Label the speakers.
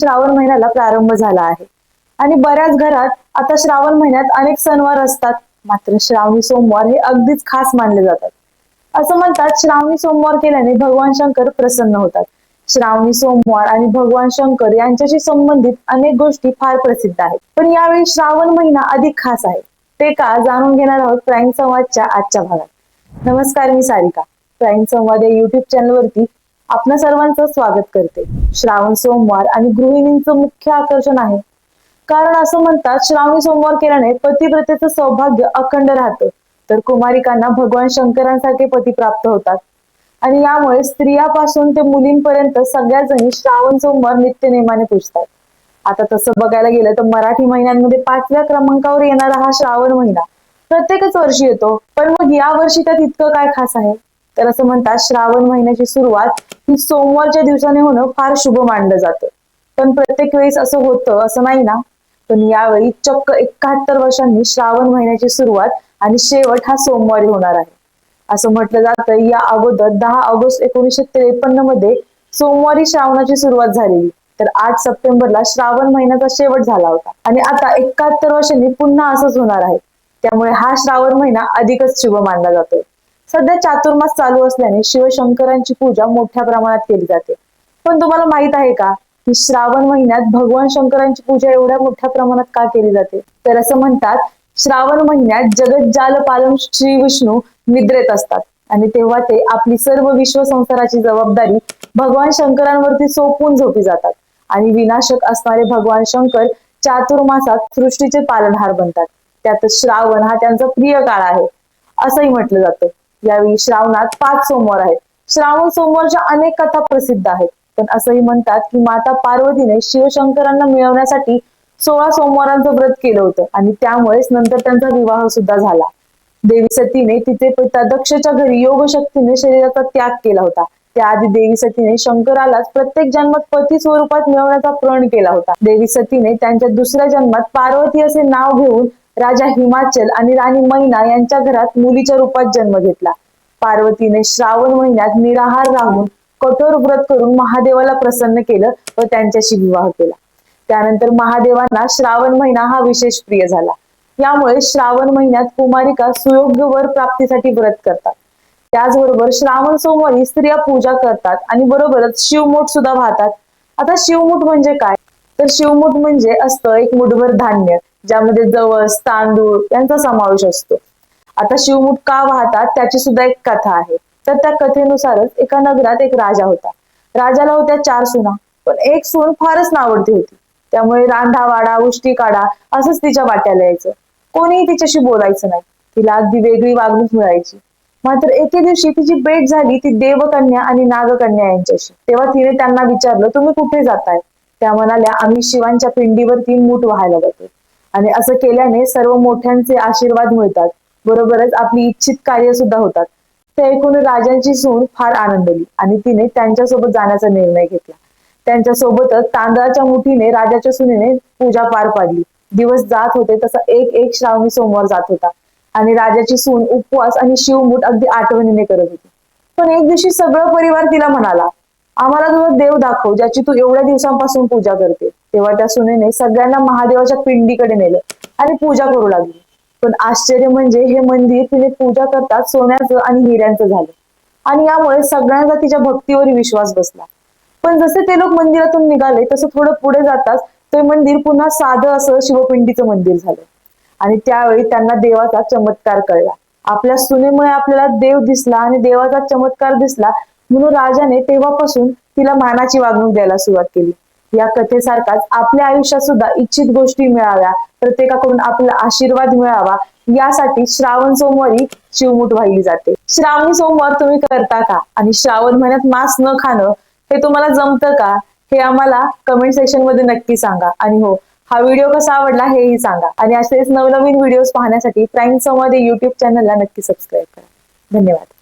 Speaker 1: श्रावण महिन्याला प्रारंभ झाला आहे. आणि बऱ्याच घरात आता श्रावण महिन्यात अनेक सणवार असतात. मात्र श्रावणी सोमवार हे अगदीच खास मानले जातात. असं म्हणतात श्रावणी सोमवार केल्याने भगवान शंकर प्रसन्न होतात. श्रावणी सोमवार आणि भगवान शंकर यांच्याशी संबंधित अनेक गोष्टी फार प्रसिद्ध आहेत. पण यावेळी श्रावण महिना अधिक खास आहे. ते का जाणून घेणार आहोत प्राईम संवादच्या आजच्या भागात. नमस्कार मी सारिका. प्राईम संवाद या युट्यूब चॅनलवरती आपल्या सर्वांचं स्वागत करते. श्रावण सोमवार आणि गृहिणींचं मुख्य आकर्षण आहे. कारण असं म्हणतात श्रावणी सोमवार केल्याने पतिव्रतेचं सौभाग्य अखंड राहतं. तर कुमारिकांना भगवान शंकरांसारखे पती प्राप्त होतात. आणि यामुळे स्त्रियापासून ते मुलींपर्यंत सगळ्या जणी श्रावण सोमवार नित्य नेमाने पुजतात. आता तसं बघायला गेलं तर मराठी महिन्यांमध्ये पाचव्या क्रमांकावर येणारा हा श्रावण महिना प्रत्येकच वर्षी येतो. पण मग या वर्षी त्यात इतकं काय खास आहे? तर असं म्हणतात श्रावण महिन्याची सुरुवात ही सोमवारच्या दिवसाने होणं फार शुभ मानलं जातं. पण प्रत्येक वेळेस असं होतं असं नाही ना? पण यावेळी चक्क एकाहत्तर वर्षांनी श्रावण महिन्याची सुरुवात आणि शेवट हा सोमवारी होणार आहे. असं म्हटलं जातं या अगोदर दहा ऑगस्ट एकोणीसशे त्रेपन्नमध्ये सोमवारी श्रावणाची सुरुवात झालेली. तर आठ सप्टेंबरला श्रावण महिन्याचा शेवट झाला होता. आणि आता एकाहत्तर वर्षांनी पुन्हा असंच होणार आहे. त्यामुळे हा श्रावण महिना अधिकच शुभ मानला जातोय. सध्या चातुर्मास चालू असल्याने शिवशंकरांची पूजा मोठ्या प्रमाणात केली जाते. पण तुम्हाला माहीत आहे का की श्रावण महिन्यात भगवान शंकरांची पूजा एवढ्या मोठ्या प्रमाणात का केली जाते? तर असं म्हणतात श्रावण महिन्यात जगत जाल पालन श्री विष्णू निद्रेत असतात. आणि तेव्हा ते आपली सर्व विश्व संसाराची जबाबदारी भगवान शंकरांवरती सोपून झोपी जातात. आणि विनाशक असणारे भगवान शंकर चातुर्मासात सृष्टीचे पालनहार बनतात. त्यात श्रावण हा त्यांचा प्रिय काळ आहे. असंही म्हटलं जातं. यावेळी श्रावणात पाच सोमवार आहेत. श्रावण सोमवारच्या अनेक कथा प्रसिद्ध आहेत. पण असंही म्हणतात की माता पार्वतीने शिवशंकरांना मिळवण्यासाठी सोळा सोमवारांचं व्रत केलं होतं आणि त्यामुळेच नंतर त्यांचा विवाह सुद्धा झाला. देवी सतीने तिचे पिता दक्षच्या घरी योग शक्तीने शरीराचा त्याग केला होता. त्याआधी देवी सतीने शंकरालाच प्रत्येक जन्मात पती स्वरूपात मिळवण्याचा प्रण केला होता. देवी सतीने त्यांच्या दुसऱ्या जन्मात पार्वती असे नाव घेऊन राजा हिमाचल आणि राणी मैना यांच्या घरात मुलीच्या रूपात जन्म घेतला. पार्वतीने श्रावण महिन्यात निराहार राहून कठोर व्रत करून महादेवाला प्रसन्न केलं व त्यांच्याशी विवाह केला. त्यानंतर महादेवांना श्रावण महिना हा विशेष प्रिय झाला. यामुळे श्रावण महिन्यात कुमारिका सुयोग्य वर प्राप्तीसाठी व्रत करतात. त्याचबरोबर श्रावण सोमवारी स्त्रिया पूजा करतात आणि बरोबरच शिवमूठ सुद्धा वाहतात. आता शिवमूठ म्हणजे काय? तर शिवमूठ म्हणजे असतं एक मुठभर धान्य. ज्यामध्ये जवस तांदूळ यांचा समावेश असतो. आता शिवमुख का वाहतात त्याची सुद्धा एक कथा आहे. तर त्या कथेनुसारच एका नगरात एक राजा होता. राजाला होत्या चार सुना पण एक सून फारच नावडती होती. त्यामुळे रांधा वाडा उष्टी काढा असंच तिच्या वाट्याला यायचं. कोणीही तिच्याशी बोलायचं नाही. तिला अगदी वेगळी वागणूक मिळायची. मात्र एके दिवशी तिची भेट झाली ती देवकन्या आणि नागकन्या यांच्याशी. तेव्हा तिने त्यांना विचारलं तुम्ही कुठे जाताय? त्या म्हणाल्या आम्ही शिवांच्या पिंडीवरती मूठ व्हायला जातो आणि असं केल्याने सर्व मोठ्यांचे आशीर्वाद मिळतात. बरोबरच आपली इच्छित कार्य सुद्धा होतात. ते ऐकून राजांची सून फार आनंदली आणि तिने त्यांच्यासोबत जाण्याचा निर्णय घेतला. त्यांच्या सोबतच तांदळाच्या मुठीने राजाच्या सुनेने पूजा पार पाडली. दिवस जात होते तसा एक एक श्रावणी सोमवार जात होता आणि राजाची सून उपवास आणि शिवमूठ अगदी आठवणीने करत होती. पण एक दिवशी सगळं परिवार तिला म्हणाला आम्हाला तुझा देव दाखव ज्याची तू एवढ्या दिवसांपासून पूजा करते. तेव्हा त्या सुनेने सगळ्यांना महादेवाच्या पिंडीकडे नेलं आणि पूजा करू लागली. पण आश्चर्य म्हणजे हे मंदिर तिने पूजा करतात सोन्याचं आणि हिऱ्यांचं झालं. आणि यामुळे सगळ्यांचा तिच्या भक्तीवर विश्वास बसला. पण जसे ते लोक मंदिरातून निघाले तसं थोडं पुढे जाताच ते मंदिर पुन्हा साधं असं शिवपिंडीचं मंदिर झालं. आणि त्यावेळी त्यांना देवाचा चमत्कार कळला. आपल्या सुनेमुळे आपल्याला देव दिसला आणि देवाचा चमत्कार दिसला म्हणून राजाने तेव्हापासून तिला मानाची वागणूक द्यायला सुरुवात केली. या कथेसारखाच आपल्या आयुष्यात सुद्धा इच्छित गोष्टी मिळाव्या प्रत्येकाकडून आपला आशीर्वाद मिळावा यासाठी श्रावण सोमवारी शिवमूठ वाहिली जाते. श्रावणी सोमवार तुम्ही करता का? आणि श्रावण महिन्यात मांस न खाणं हे तुम्हाला जमतं का? हे आम्हाला कमेंट सेक्शनमध्ये नक्की सांगा. आणि हो हा व्हिडिओ कसा आवडला हेही सांगा. आणि असेच नवनवीन व्हिडिओज पाहण्यासाठी प्राईम सोमवारी युट्यूब चॅनलला नक्की सबस्क्राईब करा. धन्यवाद.